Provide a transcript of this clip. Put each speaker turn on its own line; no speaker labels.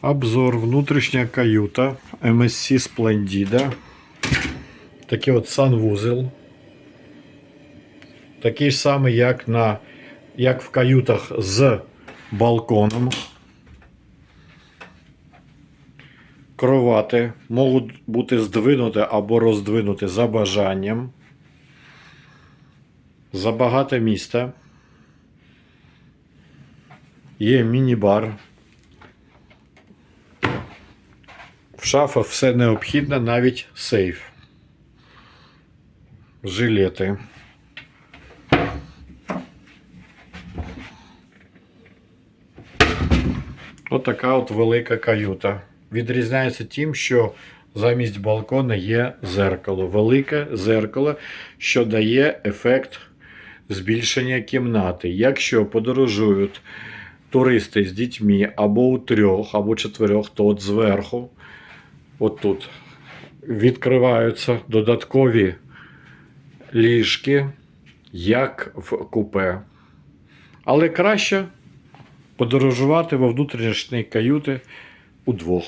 Обзор внутрішня каюта MSC Splendida. Такий от санвузел. Такий самий, як, на, як в каютах з балконом. Кровати можуть бути здвинуті або роздвинуті за бажанням. Забагато міста. Є міні-бар. В шафах все необхідне, навіть сейф. Жилети. От от велика каюта. Відрізняється тим, що замість балкона є зеркало. Велике зеркало, що дає ефект збільшення кімнати. Якщо подорожують туристи з дітьми або у трьох, або чотирьох, то от зверху, от тут, відкриваються додаткові ліжки, як в купе. Але краще подорожувати во внутрішній каюти удвох.